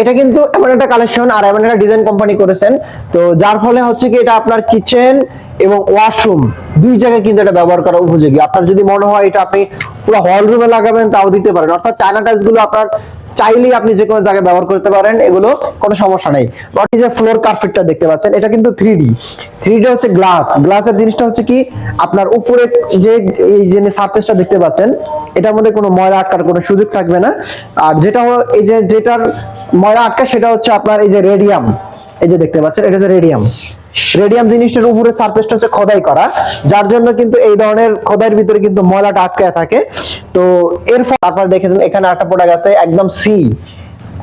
এটা কিন্তু এমন একটা কালেকশন আর এমন একটা ডিজাইন কোম্পানি করেছেন। তো যার ফলে হচ্ছে কি এটা আপনার কিচেন এবং ওয়াশরুম দুই জায়গায় কিন্তু এটা ব্যবহার করা উপযোগী। আপনার যদি মনে হয় এটা আপনি পুরো হল রুমে লাগাবেন, তাও দিতে পারেন। অর্থাৎ চায়না টাইলসগুলো আপনার চাইলেই আপনি যে কোনো জায়গায় ব্যবহার করতে পারেন, এগুলো কোনো সমস্যা নেই। বাট এই যে ফ্লোর কার্পেটটা দেখতে পাচ্ছেন, এটা কিন্তু থ্রি ডি থ্রি ডি হচ্ছে গ্লাস গ্লাসের জিনিসটা হচ্ছে কি, আপনার উপরে যে, এই যে সারফেসটা দেখতে পাচ্ছেন, এটার মধ্যে কোনো ময়লা আটকার কোনো সুযোগ থাকবে না। আর যেটা হলো, এই যে যেটার ময়লা আটকা, সেটা হচ্ছে আপনার এই যে রেডিয়াম এই যে দেখতে পাচ্ছেন, এটা হচ্ছে রেডিয়াম রেডিয়াম জিনিসটার উপরে সারফেসটা হচ্ছে খোদাই করা, যার জন্য কিন্তু এই ধরনের খোদাইয়ের ভিতরে কিন্তু ময়লাটা আটকায় থাকে। তো এর ফলে আপনারা দেখেন এখানে একটা প্রোডাক্ট গেছে একদম সি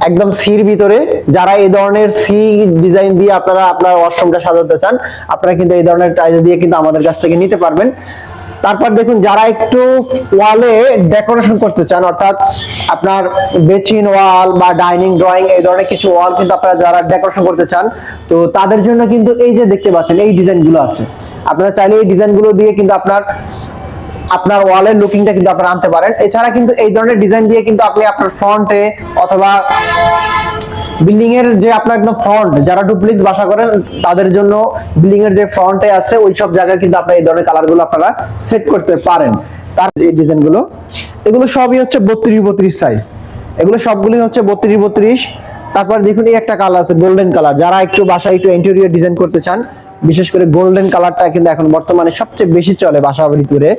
একদম সির ভিতরে। যারা এই ধরনের সি ডিজাইন দিয়ে আপনারা আপনার ওয়াশরুমটা সাজাতে চান, আপনারা কিন্তু এই ধরনের টাইলস দিয়ে কিন্তু আমাদের কাছ থেকে নিতে পারবেন। তারপর দেখুন যারা একটু ওয়ালে ডেকোরেশন করতে চান, অর্থাৎ আপনার বেচিন ওয়াল বা ডাইনিং ড্রয়িং এই ধরনের কিছু ওয়াল কিন্তু আপনারা যারা ডেকোরেশন করতে চান, তো তাদের জন্য কিন্তু এই যে দেখতে পাচ্ছেন, এই ডিজাইনগুলো আছে। আপনারা চাইলে এই ডিজাইনগুলো দিয়ে কিন্তু আপনার আপনার ওয়ালের লুকিংটা কিন্তু আপনারা আনতে পারেন। এছাড়া কিন্তু এই ধরনের ডিজাইন দিয়ে কিন্তু আপনি আপনার ফ্রন্টে অথবা বিল্ডিং এর যে আপনার একদম ফ্রন্ট যারা ডুপ্লেক্স বাসা করেন, তাদের জন্য বিল্ডিং এর যে ফ্রন্টে আছে, ওই সব জায়গায় কিন্তু আপনারা এই ধরনের কালারগুলো আপনারা সেট করতে পারেন। তার যে ডিজাইনগুলো, এগুলো সবই হচ্ছে বত্রিশ বত্রিশ সাইজ এগুলো সবগুলোই হচ্ছে বত্রিশ বত্রিশ। তারপর দেখুন, এই একটা কালার আছে গোল্ডেন কালার যারা একটু বাসায় একটু ইন্টেরিয়র ডিজাইন করতে চান, বিশেষ করে গোল্ডেন কালারটা কিন্তু এখন বর্তমানে সবচেয়ে বেশি চলে বাসা ভিতরে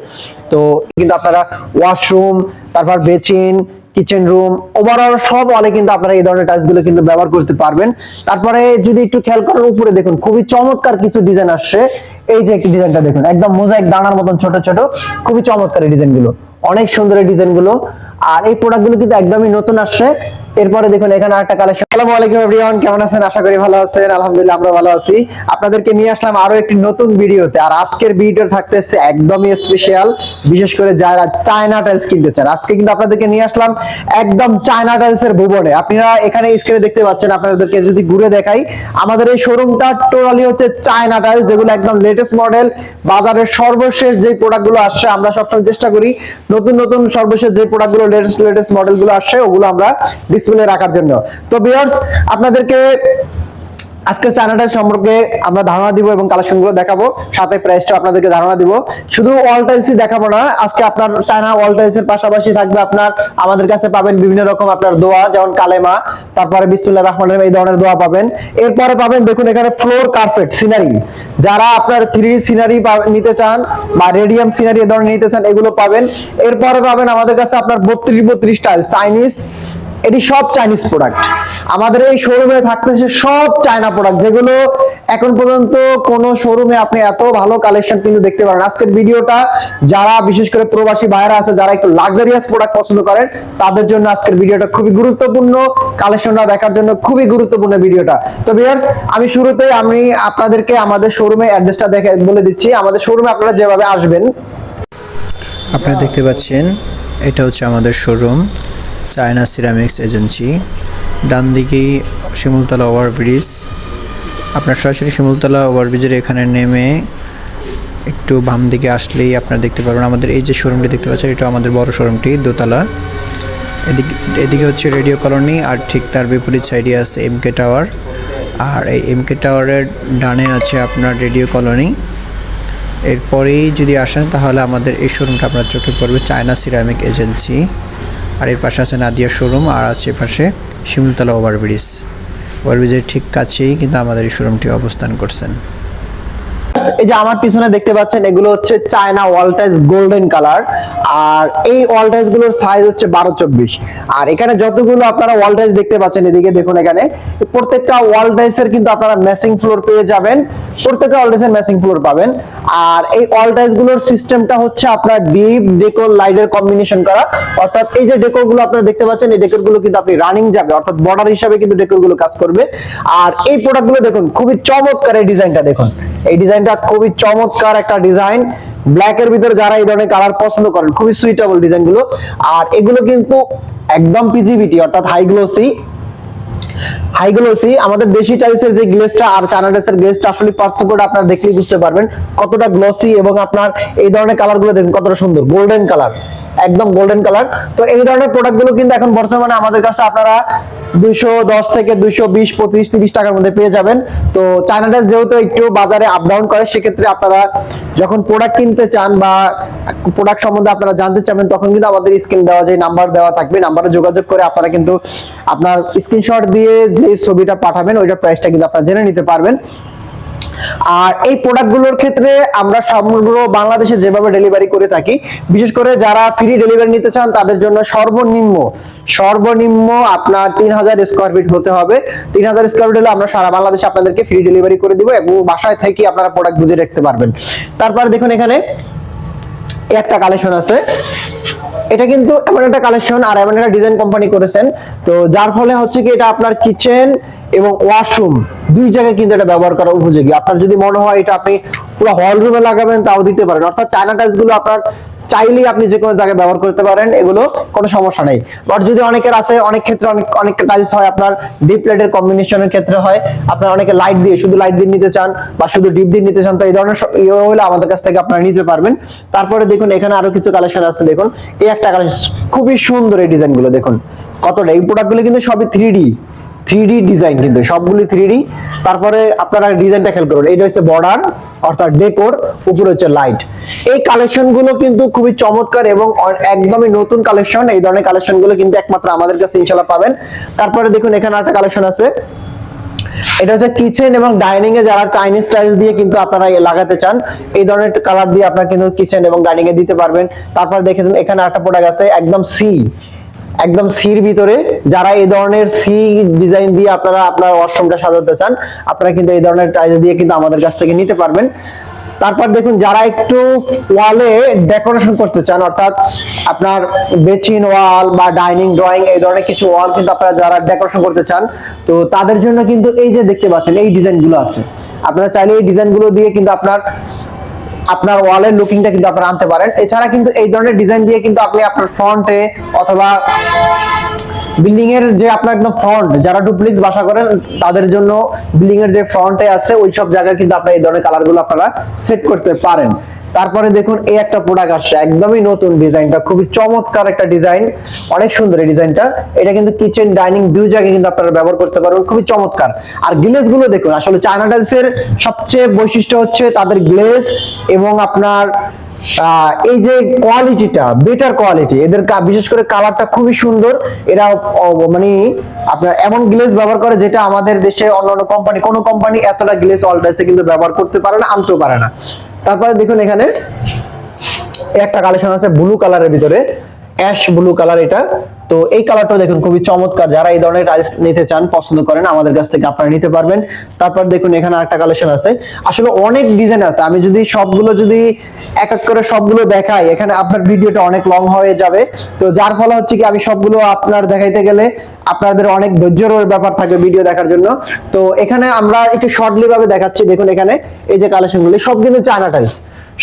তো কিন্তু আপনারা ওয়াশরুম তারপর বেচিন কিচেন রুম ওভারঅল সব ওয়ালে কিন্তু আপনারা এই ধরনের টাইলসগুলো কিন্তু ব্যবহার করতে পারবেন। তারপরে যদি একটু খেয়াল করেন উপরে দেখুন, খুবই চমৎকার কিছু ডিজাইন আসছে। এই যে একটি ডিজাইনটা দেখুন, একদম মোজাইক দানার মতন ছোট ছোট, খুবই চমৎকার এই ডিজাইনগুলো। অনেক সুন্দর এই ডিজাইনগুলো। আর এই প্রোডাক্টগুলো কিন্তু একদমই নতুন আসছে। এরপরে দেখুন, এখানে একটা কালেকশন আসসালামু আলাইকুম এভরিওয়ান কেমন আছেন? আশা করি ভালো আছেন। আলহামদুলিল্লাহ, আমরা ভালো আছি। আপনাদেরকে নিয়ে আসলাম আরও একটি নতুন ভিডিওতে। আর আজকের ভিডিও থাকতেছে একদমই স্পেশাল বিশেষ করে যারা চায়না টাইলস কিনতে চান। আজকে কিন্তু আপনাদেরকে নিয়ে আসলাম একদম চায়না টাইলস এর ভুবনে। আপনারা এখানে স্ক্রিনে দেখতে পাচ্ছেন, আপনাদেরকে যদি ঘুরে দেখাই, আমাদের এই শোরুমটা টোটালি হচ্ছে চায়না টাইলস যেগুলো একদম লেটেস্ট মডেল বাজারের সর্বশেষ যে প্রোডাক্টগুলো আসছে, আমরা সবসময় চেষ্টা করি নতুন নতুন সর্বশেষ যে প্রোডাক্টগুলো লেটেস্ট লেটেস্ট মডেলগুলো আসছে, ওগুলো আমরা ডিসপ্লে রাখার জন্য। তো ভিউয়ার্স আপনাদেরকে আজকে চায়নাটার সম্পর্কে আমরা ধারণা দিব এবং কালেকশনগুলো দেখাবো, সাথে প্রাইসটা আপনাদেরকে ধারণা দিব। শুধু ওয়াল টাইলসই দেখাবো না, আজকে আপনার চায়না ওয়াল টাইলস এর পাশাপাশি থাকবে আপনার, আমাদের কাছে পাবেন বিভিন্ন রকম আপনার দোয়া, যেমন কালেমা, তারপরে বিসমুল্লাহ রহমান রহিম এই ধরনের দোয়া পাবেন। এরপরে পাবেন দেখুন এখানে ফ্লোর কার্পেট সিনারি যারা আপনার থ্রি সিনারি নিতে চান বা রেডিয়াম সিনারি এই ধরনের নিতে চান, এগুলো পাবেন। এরপরে পাবেন আমাদের কাছে আপনার বত্রিশ বত্রিশ টাইলস চাইনিজ এটি সব চাইনিজ প্রোডাক্ট আমাদের এই শোরুমে থাকতেছে সব চায়না প্রোডাক্ট যেগুলো এখন পর্যন্ত কোনো শোরুমে আপনি এত ভালো কালেকশন কিন্তু দেখতে পারেন। আজকের ভিডিওটা যারা বিশেষ করে প্রবাসী ভাইরা আছে, যারা একটু লাক্সারিয়াস প্রোডাক্ট পছন্দ করেন, তাদের জন্য আজকের ভিডিওটা খুবই গুরুত্বপূর্ণ। কালেকশনটা দেখার জন্য খুবই গুরুত্বপূর্ণ ভিডিওটা। তো ভিউয়ার্স আমি শুরুতেই আমি আপনাদেরকে আমাদের শোরুমে অ্যাড্রেসটা দেখে বলে দিচ্ছি। আমাদের শোরুমে আপনারা যেভাবে আসবেন। আপনারা দেখতে পাচ্ছেন, এটা হচ্ছে আমাদের শোরুম চায়না সিরামিক্স এজেন্সি। ডান দিকেই শিমুলতলা ওভারব্রিজ। আপনার সরাসরি শিমুলতলা ওভারব্রিজের এখানে নেমে একটু বাম দিকে আসলেই আপনারা দেখতে পারবেন, আমাদের এই যে শোরুমটি দেখতে পাচ্ছেন, এটা আমাদের বড় শোরুমটি দোতলা। এদিকে এদিকে হচ্ছে রেডিও কলোনি আর ঠিক তার বিপরীত সাইডে আছে এমকে টাওয়ার আর এই এমকে টাওয়ারের ডানে আছে আপনার রেডিও কলোনি। এরপরেই যদি আসেন তাহলে আমাদের এই শোরুমটা আপনার চোখে পড়বে, চায়না সিরামিক এজেন্সি। আর এর পাশে আছে নাদিয়া শোরুম আর আছে পাশে শিমুলতলা ওভারব্রিজ ওভারব্রিজের ঠিক কাছেই কিন্তু আমাদের এই শোরুমটি অবস্থান করছেন। এই যে আমার পিছনে দেখতে পাচ্ছেন, এগুলো হচ্ছে China wall tiles golden colour. আর এই ওয়াল টাইলসগুলোর সাইজ হচ্ছে বারো চব্বিশ। আর এখানে যতগুলো আপনারা ওয়াল টাইলস দেখতে পাচ্ছেন এদিকে দেখুন এখানে, প্রত্যেকটা ওয়াল টাইলস এর কিন্তু আপনারা ম্যাচিং ফ্লোর পেয়ে যাবেন। প্রত্যেকটা ওয়াল টাইলস এর ম্যাচিং ফ্লোর পাবেন। আর এই ওয়াল টাইলসগুলোর সিস্টেমটা হচ্ছে আপনার ডিপ ডেকোর লাইটের কম্বিনেশন করা। অর্থাৎ এই যে ডেকোরগুলো আপনারা দেখতে পাচ্ছেন, এই ডেকোরগুলো কিন্তু আপনি রানিং যাবে। অর্থাৎ বর্ডার হিসাবে কিন্তু ডেকোরগুলো কাজ করবে। আর এই প্রোডাক্টগুলো দেখুন, খুবই চমৎকার এই ডিজাইনটা দেখুন। এই ডিজাইনটা খুবই চমৎকার একটা ডিজাইন। ব্ল্যাক এর ভিতরে যারা এই ধরনের কালার পছন্দ করেন, খুবই সুইটেবল ডিজাইনগুলো আর এগুলো কিন্তু একদম পিজিবিটি অর্থাৎ হাই গ্লোসি হাই গ্লোসি আমাদের দেশি টাইলসের যে গ্লেসটা আর চায়না টাইলসের গ্লেসটা আসলে পার্থক্যটা আপনারা দেখলেই বুঝতে পারবেন। কতটা গ্লসি এবং আপনার এই ধরনের কালারগুলো দেখুন, কতটা সুন্দর গোল্ডেন কালার একদম গোল্ডেন কালার তো এই ধরনের প্রোডাক্টগুলো কিন্তু এখন বর্তমানে আমাদের কাছে আপনারা দুইশো দশ থেকে দুইশো বিশ, পঁচিশ, তিরিশ টাকার মধ্যে পেয়ে যাবেন। তো চায়নাটা যেহেতু একটু বাজারে আপ ডাউন করে, সেক্ষেত্রে আপনারা যখন প্রোডাক্ট কিনতে চান বা প্রোডাক্ট সম্বন্ধে আপনারা জানতে চাবেন তখন কিন্তু আমাদের স্ক্রিন দেওয়া যে নাম্বার দেওয়া থাকবে নাম্বারে যোগাযোগ করে আপনারা কিন্তু আপনার স্ক্রিনশট দিয়ে যে ছবিটা পাঠাবেন, ওইটার প্রাইসটা কিন্তু আপনারা জেনে নিতে পারবেন। আর এই প্রোডাক্টগুলোর ক্ষেত্রে আমরা সমগ্র বাংলাদেশে যেভাবে ডেলিভারি করে থাকি, বিশেষ করে যারা ফ্রি ডেলিভারি নিতে চান, তাদের জন্য সর্বনিম্ন সর্বনিম্ন আপনার তিন হাজার স্কোয়ার ফিট হতে হবে। তিন হাজার স্কোয়ার ফিট হলে আমরা সারা বাংলাদেশে আপনাদেরকে ফ্রি ডেলিভারি করে দিব এবং বাসায় থেকে আপনারা প্রোডাক্ট বুঝে রাখতে পারবেন। তারপর দেখুন এখানে একটা কালেকশন আছে। এটা কিন্তু এমন একটা কালেকশন আর এমন একটা ডিজাইন কোম্পানি করেছেন। তো যার ফলে হচ্ছে কি এটা আপনার কিচেন এবং ওয়াশরুম দুই জায়গায় কিন্তু এটা ব্যবহার করা উপযোগী। আপনার যদি মনে হয় এটা আপনি পুরো হল রুমে লাগাবেন, তাও দিতে পারেন। অর্থাৎ চায়না টাইলসগুলো আপনার চাইলেই আপনি যে কোনো জায়গায় ব্যবহার করতে পারেন, এগুলো কোনো সমস্যা নেই। বাট যদি অনেকের আছে, অনেক ক্ষেত্রে অনেক অনেক টাইলস হয়, আপনার ডিপ লাইটের কম্বিনেশনের ক্ষেত্রে হয়, আপনার অনেকে লাইট দিয়ে, শুধু লাইট দিয়ে নিতে চান বা শুধু ডিপ দিয়ে নিতে চান, তো এই ধরনের ইয়ে হলে আমাদের কাছ থেকে আপনারা নিতে পারবেন। তারপরে দেখুন, এখানে আরও কিছু কালেকশন আছে, দেখুন। এই একটা কালেকশন খুবই সুন্দর এই ডিজাইনগুলো, দেখুন। কতটা? এই প্রোডাক্টগুলো কিন্তু সবই থ্রি ডি থ্রি ডিজাইন কিন্তু, সবগুলি থ্রি তারপরে আপনারা ডিজাইনটা খেয়াল করুন এইটা হচ্ছে বর্ডার অর্থাৎ ডেকোর উপরে হচ্ছে লাইট এই কালেকশনগুলো কিন্তু খুবই চমৎকার এবং একদমই নতুন কালেকশন এই ধরনের কালেকশনগুলো কিন্তু একমাত্র আমাদের কাছে ইনশাল্লাহ পাবেন। তারপরে দেখুন, এখানে একটা কালেকশন আছে। এটা হচ্ছে কিচেন এবং ডাইনিং এ যারা চাইনিজ টাইলস দিয়ে কিন্তু আপনারা লাগাতে চান, এই ধরনের কালার দিয়ে আপনারা কিন্তু কিচেন এবং ডাইনিং এ দিতে পারবেন। তারপর দেখেন এখানে একটা প্রোডাক্ট আছে, একদম সি একদম সির ভিতরে, যারা এই ধরনের সি ডিজাইন দিয়ে আপনারা আপনার ওয়াশরুমটা সাজাতে চান, আপনারা কিন্তু এই ধরনের টাইলস দিয়ে কিন্তু আমাদের কাছ থেকে নিতে পারবেন। তারপর দেখুন, যারা একটু ওয়ালে ডেকোরেশন করতে চান, অর্থাৎ আপনার বেচিন ওয়াল বা ডাইনিং, ড্রয়িং, এই ধরনের কিছু ওয়াল কিন্তু আপনারা যারা ডেকোরেশন করতে চান, তো তাদের জন্য কিন্তু এই যে দেখতে পাচ্ছেন, এই ডিজাইনগুলো আছে। আপনারা চাইলে এই ডিজাইনগুলো দিয়ে কিন্তু আপনার আপনার ওয়ালের লুকিংটা কিন্তু আপনারা আনতে পারেন। এছাড়া কিন্তু এই ধরনের ডিজাইন দিয়ে কিন্তু আপনি আপনার ফ্রন্টে অথবা বিল্ডিং এর যে আপনার একদম ফ্রন্ট যারা ডুপ্লেক্স বাসা করেন তাদের জন্য বিল্ডিং এর যে ফ্রন্টে আছে ওই সব জায়গায় কিন্তু আপনারা এই ধরনের কালারগুলো আপনারা সেট করতে পারেন। তারপরে দেখুন, এই একটা প্রোডাক্ট আসছে, একদমই নতুন ডিজাইনটা, খুবই চমৎকার একটা ডিজাইন, অনেক সুন্দর এই ডিজাইনটা। এটা কিন্তু কিচেন ডাইনিং দুই জায়গায় কিন্তু আপনারা ব্যবহার করতে পারবেন, খুবই চমৎকার। আর গ্লেজগুলো দেখুন, আসলে চায়না টাইলস এর সবচেয়ে বৈশিষ্ট্য হচ্ছে তাদের গ্লেজ এবং আপনার এই যে কোয়ালিটিটা বেটার কোয়ালিটি এদের বিশেষ করে কালারটা খুবই সুন্দর। এরা মানে আপনার এমন গ্লেজ ব্যবহার করে যেটা আমাদের দেশে অন্যান্য কোম্পানি কোনো কোম্পানি এতটা গ্লেজ অলটাইসে কিন্তু ব্যবহার করতে পারে না, আনতেও পারে না। তারপরে দেখুন এখানে একটা কালেকশন আছে ব্লু কালারের ভিতরে। অ্যাশ ব্লু কালার এটা। তো এই কালারটা দেখুন, খুবই চমৎকার। যারা এই ধরনের টাইলস নিতে চান, পছন্দ করেন, আমাদের কাছ থেকে আপনারা নিতে পারবেন। তারপর দেখুন, এখানে একটা কালেকশন আছে। আসলে অনেক ডিজাইন আছে। আমি যদি সবগুলো যদি এক এক করে সবগুলো দেখাই, এখানে আপনার ভিডিওটা অনেক লং হয়ে যাবে। তো যার ফলে হচ্ছে কি, আমি সবগুলো আপনার দেখাইতে গেলে আপনাদের অনেক ধৈর্যের ব্যাপার থাকবে ভিডিও দেখার জন্য। তো এখানে আমরা একটু শর্টলি ভাবে দেখাচ্ছি। দেখুন এখানে এই যে কালেকশনগুলো, সব কিন্তু চায়না টাইলস।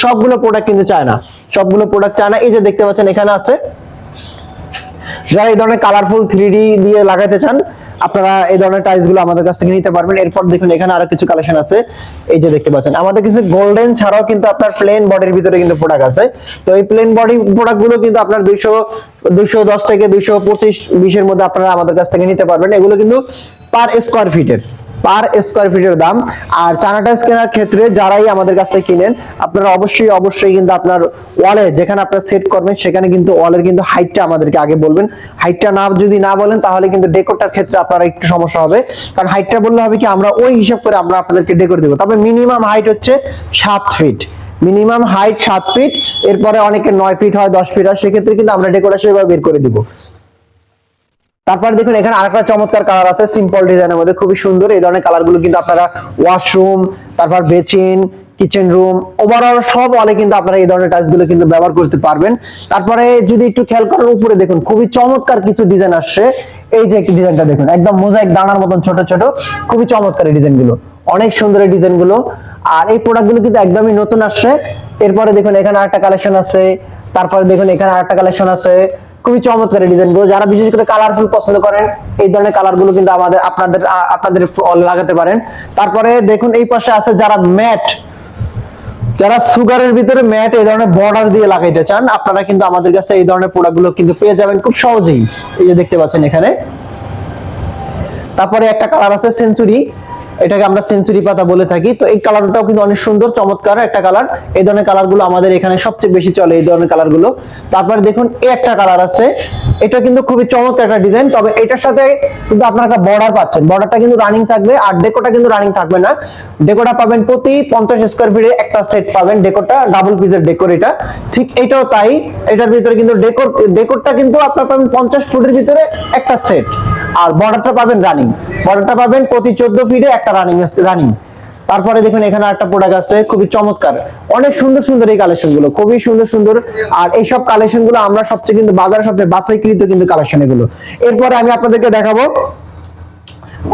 সবগুলো প্রোডাক্ট কিন্তু চায়না। সবগুলো প্রোডাক্ট চায়না। এই যে দেখতে পাচ্ছেন, এখানে আছে যারা এই ধরনের কালারফুল থ্রি দিয়ে লাগাইতে চান, আপনারা এই ধরনের টাইলসগুলো আমাদের কাছ থেকে নিতে পারবেন। এরপর দেখুন, এখানে আরও কিছু কালেকশন আছে। এই যে দেখতে পাচ্ছেন, আমাদের কিছু গোল্ডেন ছাড়াও কিন্তু আপনার প্লেন বডির ভিতরে কিন্তু প্রোডাক্ট আছে। তো এই প্লেন বডি প্রোডাক্টগুলো কিন্তু আপনার দুইশো দুইশো দশ থেকে দুইশো পঁচিশ, বিশের মধ্যে আপনারা আমাদের কাছ থেকে নিতে পারবেন। এগুলো কিন্তু পার স্কোয়ার ফিটের পার স্কোয়ার ফিটের দাম। আর চানা টাইলস কেনার ক্ষেত্রে যারাই আমাদের কাছ থেকে কিনেন, আপনারা অবশ্যই অবশ্যই কিন্তু আপনার ওয়ালে যেখানে আপনারা সেট করবেন, সেখানে কিন্তু ওয়ালের কিন্তু হাইটটা আমাদেরকে আগে বলবেন। হাইটটা না, যদি না বলেন, তাহলে কিন্তু ডেকোরটার ক্ষেত্রে আপনারা একটু সমস্যা হবে। কারণ হাইটটা বললে হবে কি, আমরা ওই হিসাব করে আমরা আপনাদেরকে ডেকোর দেবো। তবে মিনিমাম হাইট হচ্ছে সাত ফিট মিনিমাম হাইট সাত ফিট এরপরে অনেকে নয় ফিট হয়, দশ ফিট হয়, সেক্ষেত্রে কিন্তু আমরা ডেকোরেশন বের করে দিব। তারপর দেখুন, এখানে আরেকটা চমৎকার কালার আছে সিম্পল ডিজাইনের মধ্যে, খুবই সুন্দর। এই ধরনের কালারগুলো কিন্তু আপনারা ওয়াশরুম তারপর বেচিন কিচেন রুম ওভারঅল সব ওয়ালে কিন্তু আপনারা এই ধরনের টাইলসগুলো কিন্তু ব্যবহার করতে পারবেন। তারপরে যদি একটু খেয়াল করেন, উপরে দেখুন, খুবই চমৎকার কিছু ডিজাইন আসছে। এই যে একটি ডিজাইনটা দেখুন, একদম মোজাইক দানার মতন ছোট ছোট, খুবই চমৎকার এই ডিজাইনগুলো। অনেক সুন্দর এই ডিজাইনগুলো। আর এই প্রোডাক্টগুলো কিন্তু একদমই নতুন আসছে। এরপরে দেখুন, এখানে আরেকটা কালেকশন আছে। তারপরে দেখুন, এখানে আরেকটা কালেকশন আছে। খুবই চমৎকার ডিজাইনগুলো। যারা বিশেষ করে কালারফুল পছন্দ করেন, এই ধরনের কালারগুলো কিন্তু আমাদের আপনাদের আপনাদের লাগাতে পারেন। তারপরে দেখুন এই পাশে আছে যারা ম্যাট যারা সুগারের ভিতরে ম্যাট এই ধরনের বর্ডার দিয়ে লাগাইতে চান, আপনারা কিন্তু আমাদের কাছে এই ধরনের প্রোডাক্টগুলো কিন্তু পেয়ে যাবেন খুব সহজেই। এই যে দেখতে পাচ্ছেন এখানে। তারপরে একটা কালার আছে সেঞ্চুরি এটাকে আমরা সেঞ্চুরি পাতা বলে থাকি। তো এই কালারটাও কিন্তু অনেক সুন্দর, চমৎকার একটা কালার এই ধরনের কালারগুলো আমাদের এখানে সবচেয়ে বেশি চলে, এই ধরনের কালারগুলো তারপর দেখুন এই একটা কালার আছে। এটা কিন্তু খুবই চমৎকার একটা ডিজাইন তবে এটার সাথে কিন্তু আপনারা একটা বর্ডার পাচ্ছেন। বর্ডারটা কিন্তু রানিং থাকবে, আর ডেকোটা কিন্তু রানিং থাকবে না। ডেকোটা পাবেন প্রতি পঞ্চাশ স্কোয়ার ফিটে একটা সেট পাবেন। ডেকোটা ডাবল পিসের ডেকোর এটা। ঠিক এটাও তাই। এটার ভিতরে কিন্তু ডেকোর ডেকোরটা কিন্তু আপনার পাবেন পঞ্চাশ ফুটের ভিতরে একটা সেট আর বর্ডারটা পাবেন রানিং বর্ডারটা পাবেন প্রতি চোদ্দ ফিটে একটা রানিং রানিং তারপরে দেখুন, এখানে একটা প্রোডাক্ট আছে, খুবই চমৎকার। অনেক সুন্দর সুন্দর এই কালেকশনগুলো খুবই সুন্দর সুন্দর। আর এইসব কালেকশনগুলো আমরা সবচেয়ে কিন্তু বাজার সবচেয়ে বাছাইকৃত কিন্তু কালেকশন এগুলো। এরপরে আমি আপনাদেরকে দেখাবো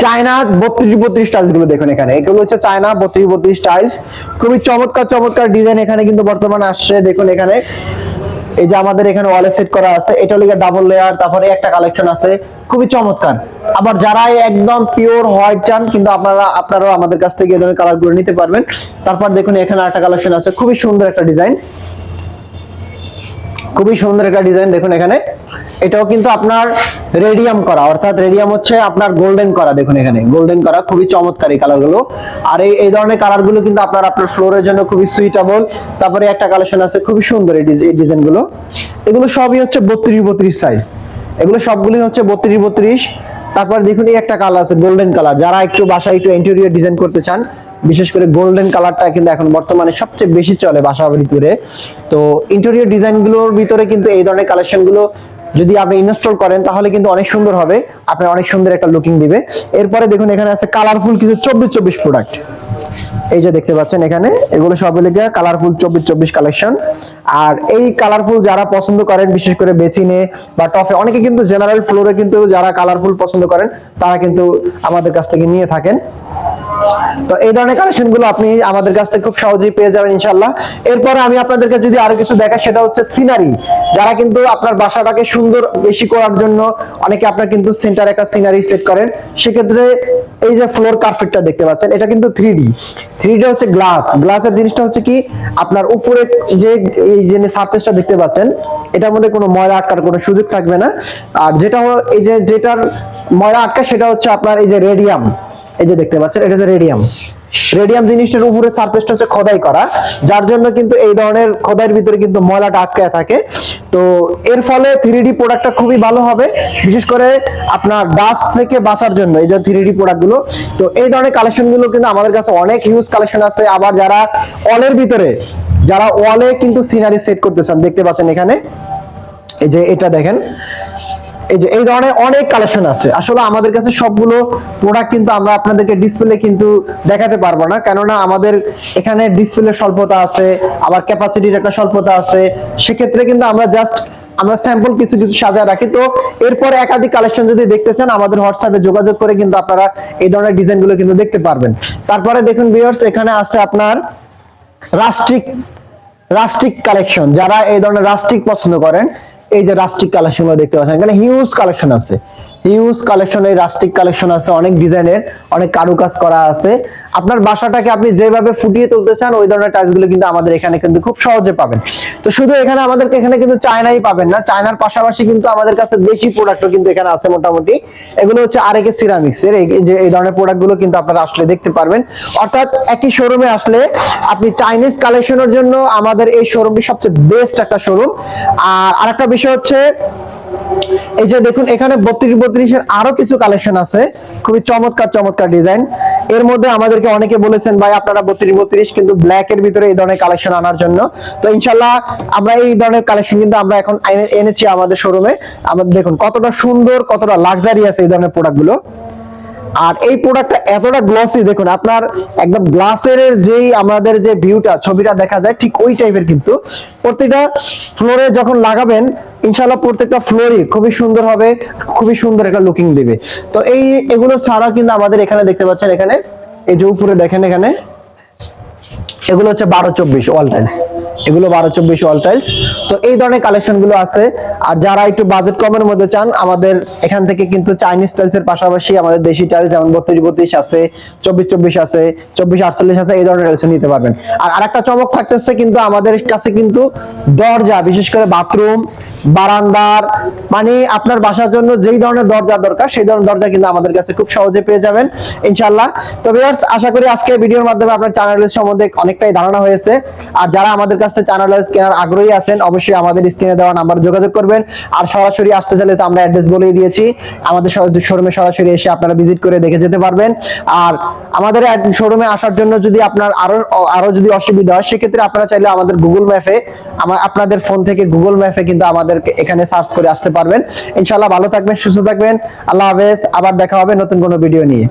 চায়না বত্রিশ বত্রিশ টাইলসগুলো দেখুন এখানে। এগুলো হচ্ছে চায়না বত্রিশ বত্রিশ টাইলস খুবই চমৎকার চমৎকার ডিজাইন এখানে কিন্তু বর্তমানে আসছে। দেখুন এখানে, এই যে আমাদের এখানে ওয়ালে সেট করা আছে, এটা লিগে ডাবল লেয়ার তারপরে একটা কালেকশন আছে। খুবই চমৎকার। আবার যারা একদম পিওর হোয়াইট চান, কিন্তু আপনারা, আপনারাও আমাদের কাছ থেকে এই ধরনের কালারগুলো নিতে পারবেন। তারপর দেখুন, এখানে একটা কালেকশন আছে, খুবই সুন্দর একটা ডিজাইন খুবই সুন্দর একটা ডিজাইন দেখুন এখানে। এটাও কিন্তু আপনার রেডিয়াম করা, অর্থাৎ রেডিয়াম হচ্ছে আপনার গোল্ডেন করা, দেখুন এখানে। গোল্ডেন করা, খুবই চমৎকার এই কালারগুলো আর এই এই ধরনের কালারগুলো কিন্তু আপনার আপনার ফ্লোরের জন্য খুবই সুইটেবল তারপরে একটা কালেকশন আছে, খুবই সুন্দর এই ডিজ- এই ডিজাইনগুলো এগুলো সবই হচ্ছে বত্রিশ বত্রিশ সাইজ এগুলো সবগুলোই হচ্ছে বত্রিশ বত্রিশ। তারপর দেখুন একটা কালার আছে গোল্ডেন কালার যারা একটু বাসায় একটু ইন্টেরিয়র ডিজাইন করতে চান, বিশেষ করে গোল্ডেন কালারটা কিন্তু এখন বর্তমানে সবচেয়ে বেশি চলে বাসা ভিতরে তো ইন্টেরিয়র ডিজাইনগুলোর ভিতরে কিন্তু এই ধরনের কালেকশনগুলো যদি আপনি ইনস্টল করেন, তাহলে কিন্তু অনেক সুন্দর হবে। আপনার অনেক সুন্দর একটা লুকিং দিবে। এরপরে দেখুন এখানে আছে কালারফুল কিছু চব্বিশ চব্বিশ প্রোডাক্ট এই যে দেখতে পাচ্ছেন এখানে, এগুলো সব লেগে কালারফুল চব্বিশ চব্বিশ কালেকশন আর এই কালারফুল যারা পছন্দ করেন, বিশেষ করে বেসিনে বা টপে, অনেকে কিন্তু জেনারেল ফ্লোরে কিন্তু যারা কালারফুল পছন্দ করেন, তারা কিন্তু আমাদের কাছ থেকে নিয়ে থাকেন। তো এই ধরনের কালেকশনগুলো আপনি আমাদের কাছ থেকে খুব সহজেই পেয়ে যাবেন ইনশাল্লাহ এরপরে আমি আপনাদেরকে যদি আরও কিছু দেখা সেটা হচ্ছে সিনারি যারা কিন্তু আপনার বাসাটাকে সুন্দর বেশি করার জন্য, অনেকে আপনার কিন্তু সেন্টার একটা সিনারি সেট করেন, সেক্ষেত্রে এই যে ফ্লোর কার্পেটটা দেখতে পাচ্ছেন, এটা কিন্তু থ্রি ডি থ্রি ডি হচ্ছে গ্লাস গ্লাসের জিনিসটা হচ্ছে কি, আপনার উপরে যে এই যে সারফেসটা দেখতে পাচ্ছেন, এটার মধ্যে কোনো ময়লা আটকার কোনো সুযোগ থাকবে না। আর যেটা হলো, এই যে যেটার ময়লা আটকা, সেটা হচ্ছে আপনার এই যে রেডিয়াম এই যে দেখতে পাচ্ছেন, এটা হচ্ছে রেডিয়াম রেডিয়াম জিনিসটার উপরে সারফেসটা হচ্ছে খোদাই করা, যার জন্য কিন্তু এই ধরনের খোদাইয়ের ভিতরে কিন্তু ময়লাটা আটকায় থাকে। তো এর ফলে থ্রি ডি প্রোডাক্টটা খুবই ভালো হবে, বিশেষ করে আপনার ডাস্ট থেকে বাঁচার জন্য এই যে থ্রি ডি প্রোডাক্টগুলো তো এই ধরনের কালেকশনগুলো কিন্তু আমাদের কাছে অনেক হিউজ কালেকশন আছে। আবার যারা অলের ভিতরে, যারা ওয়ালে কিন্তু সিনারি সেট করতে চান, দেখতে পাচ্ছেন এখানে। এই যে এটা দেখেন এই যে, এই ধরনের অনেক কালেকশন আছে। আসলে আমাদের কাছে সবগুলো প্রোডাক্ট কিন্তু আমরা আপনাদেরকে ডিসপ্লে কিন্তু দেখাতে পারব না। কেননা আমাদের এখানে ডিসপ্লে স্বল্পতা আছে, আবার ক্যাপাসিটির একটা স্বল্পতা আছে। সেক্ষেত্রে কিন্তু আমরা জাস্ট আমরা স্যাম্পল কিছু কিছু সাজায় রাখি। তো এরপরে একাধিক কালেকশন যদি দেখতে চান, আমাদের হোয়াটসঅ্যাপে যোগাযোগ করে কিন্তু আপনারা এই ধরনের ডিজাইনগুলো কিন্তু দেখতে পারবেন। তারপরে দেখুন ভিউয়ার্স এখানে আছে আপনার রাষ্ট্রিক রাষ্ট্রিক কালেকশন যারা এই ধরনের রাষ্ট্রিক পছন্দ করেন এই যে রাস্টিক কালেকশন দেখতে পাচ্ছেন, এখানে হিউজ কালেকশন আছে। হিউজ কালেকশন এই রাস্টিক কালেকশন আছে, অনেক ডিজাইনের অনেক কারুকাজ করা আছে। আপনার বাসাটাকে আপনি যেভাবে ফুটিয়ে তুলতে চান, ওই ধরনের টাইলসগুলো কিন্তু আমাদের এখানে কিন্তু খুব সহজে পাবেন। তো শুধু এখানে আমাদেরকে, এখানে কিন্তু চায়নাই পাবেন না। চায়নার পাশাপাশি কিন্তু আমাদের কাছে দেশি প্রোডাক্টও কিন্তু এখানে আছে মোটামুটি। এগুলো হচ্ছে আরেকে সিরামিক্স এর। এই- ধরনের প্রোডাক্টগুলো কিন্তু আপনারা আসলে দেখতে পারবেন। অর্থাৎ একই শোরুমে আসলে আপনি চাইনিজ কালেকশনের জন্য আমাদের এই শোরুমটি সবচেয়ে বেস্ট একটা শোরুম আর আরেকটা বিষয় হচ্ছে এই যে দেখুন, এখানে বত্রিশ বত্রিশের আরও কিছু কালেকশন আছে। খুবই চমৎকার চমৎকার ডিজাইন এর মধ্যে আমাদেরকে অনেকে বলেছেন, ভাই, আপনারা বত্রিশ বত্রিশ, কিন্তু ব্ল্যাক এর ভিতরে এই ধরনের কালেকশন আনার জন্য। তো ইনশাল্লাহ আমরা এই ধরনের কালেকশন কিন্তু আমরা এখন এনেছি আমাদের শোরুমে আমাদের দেখুন, কতটা সুন্দর, কতটা লাক্সারি আছে এই ধরনের প্রোডাক্টগুলো। আর এই প্রোডাক্টটা এতটা গ্লসি দেখুন, আপনার একদম গ্লাসের যেই আমাদের যে ভিউটা ছবিটা দেখা যায়, ঠিক ওই টাইপের কিন্তু প্রত্যেকটা ফ্লোরে যখন লাগাবেন ইনশাল্লাহ প্রত্যেকটা ফ্লোরই খুবই সুন্দর হবে, খুবই সুন্দর একটা লুকিং দিবে। তো এই এগুলো ছাড়া কিন্তু আমাদের এখানে দেখতে পাচ্ছেন, এখানে, এই যে উপরে দেখেন এখানে, এগুলো হচ্ছে বারো চব্বিশ ওয়াল টাইলস এগুলো বারো চব্বিশ ওয়াল টাইলস তো এই ধরনের কালেকশনগুলো আছে আর যারা একটু বাজেট কমের মধ্যে চান, আমাদের এখান থেকে কিন্তু চাইনিজ টাইলস এর পাশাপাশি আমাদের দেশি টাইলস যেমন বত্রিশ বত্রিশ আছে, চব্বিশ চব্বিশ আছে, চব্বিশ আটচল্লিশ আছে, এই ধরনের টাইলস নিতে পারবেন। আর আরেকটা চমক থাকতেছে কিন্তু আমাদের কাছে কিন্তু দরজা, বিশেষ করে বাথরুম বারান্দার মানে আপনার বাসার জন্য যেই ধরনের দরজা দরকার, সেই ধরনের দরজা কিন্তু আমাদের কাছে খুব সহজে পেয়ে যাবেন ইনশাল্লাহ তো ভিউয়ার্স আশা করি আজকে ভিডিওর মাধ্যমে আপনার চ্যানেল সম্বন্ধে অনেকটাই ধারণা হয়েছে। আর যারা আমাদের কাছে চ্যানেল কেনার আগ্রহী আছেন, অবশ্যই আমাদের স্ক্রিনে দেওয়া নাম্বার যোগাযোগ করবেন। আর সরাসরি আসতে চাইলে তো আমরা অ্যাড্রেস বলেই দিয়েছি। আমাদের শোরুমে সরাসরি এসে আপনারা ভিজিট করে দেখে যেতে পারবেন। আর আমাদের শোরুমে আসার জন্য যদি আপনার আরও আরও যদি অসুবিধা হয়, সেক্ষেত্রে আপনারা চাইলে আমাদের গুগল ম্যাপে আপনাদের ফোন থেকে গুগল ম্যাপে কিন্তু আমাদের এখানে সার্চ করে আসতে পারবেন। ইনশাল্লাহ ভালো থাকবেন, সুস্থ থাকবেন। আল্লাহ হাফেজ। আবার দেখা হবে নতুন কোনো ভিডিও নিয়ে।